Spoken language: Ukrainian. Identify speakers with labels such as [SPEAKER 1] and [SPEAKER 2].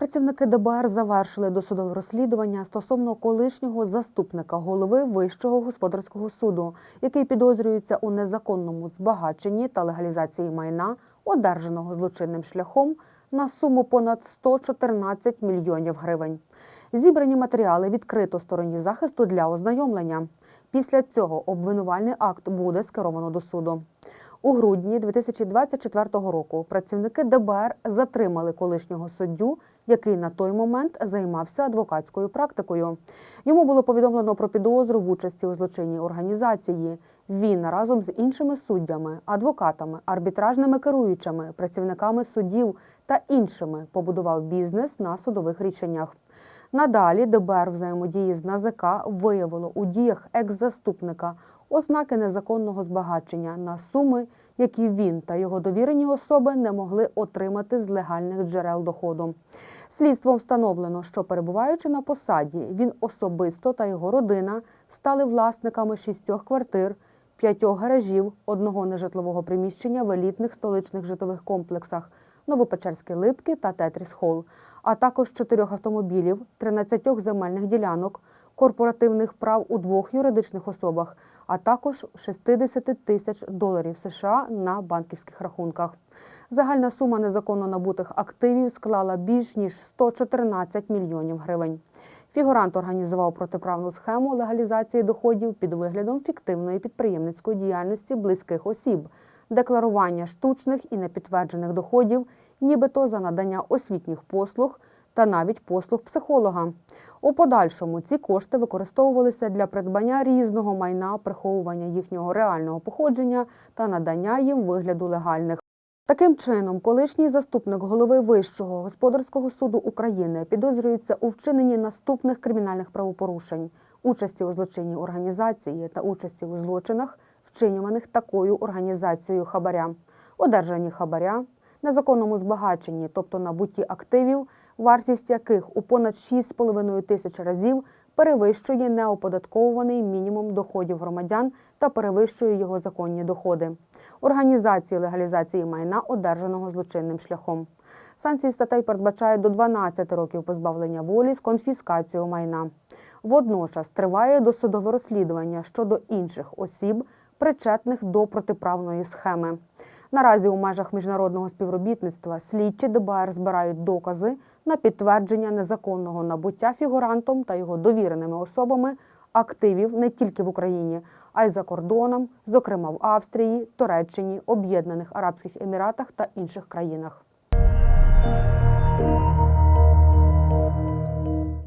[SPEAKER 1] Працівники ДБР завершили досудове розслідування стосовно колишнього заступника голови Вищого господарського суду, який підозрюється у незаконному збагаченні та легалізації майна, одержаного злочинним шляхом, на суму понад 114 мільйонів гривень. Зібрані матеріали відкрито стороні захисту для ознайомлення. Після цього обвинувальний акт буде скеровано до суду. У грудні 2024 року працівники ДБР затримали колишнього суддю, який на той момент займався адвокатською практикою. Йому було повідомлено про підозру в участі у злочинній організації. Він разом з іншими суддями, адвокатами, арбітражними керуючими, працівниками судів та іншими побудував бізнес на судових рішеннях. Надалі ДБР взаємодії з НАЗК виявило у діях екс-заступника ознаки незаконного збагачення на суми, які він та його довірені особи не могли отримати з легальних джерел доходу. Слідством встановлено, що перебуваючи на посаді, він особисто та його родина стали власниками шістьох квартир, п'ятьох гаражів, одного нежитлового приміщення в елітних столичних житлових комплексах Новопечерські Липки та Тетріс Холл, а також чотирьох автомобілів, 13 земельних ділянок, корпоративних прав у двох юридичних особах, а також 60 тисяч доларів США на банківських рахунках. Загальна сума незаконно набутих активів склала більш ніж 114 мільйонів гривень. Фігурант організував протиправну схему легалізації доходів під виглядом фіктивної підприємницької діяльності близьких осіб, декларування штучних і непідтверджених доходів, нібито за надання освітніх послуг та навіть послуг психолога. У подальшому ці кошти використовувалися для придбання різного майна, приховування їхнього реального походження та надання їм вигляду легальних. Таким чином, колишній заступник голови Вищого господарського суду України підозрюється у вчиненні наступних кримінальних правопорушень: участі у злочинній організації та участі у злочинах, вчинюваних такою організацією хабаря, одержанні хабаря, незаконному збагаченні, тобто набутті активів, вартість яких у понад 6,5 тисяч разів перевищує неоподатковуваний мінімум доходів громадян та перевищує його законні доходи, організації легалізації майна, одержаного злочинним шляхом. Санкції статей передбачають до 12 років позбавлення волі з конфіскацією майна. Водночас триває досудове розслідування щодо інших осіб, причетних до протиправної схеми. Наразі у межах міжнародного співробітництва слідчі ДБР збирають докази на підтвердження незаконного набуття фігурантом та його довіреними особами активів не тільки в Україні, а й за кордоном, зокрема в Австрії, Туреччині, Об'єднаних Арабських Еміратах та інших країнах.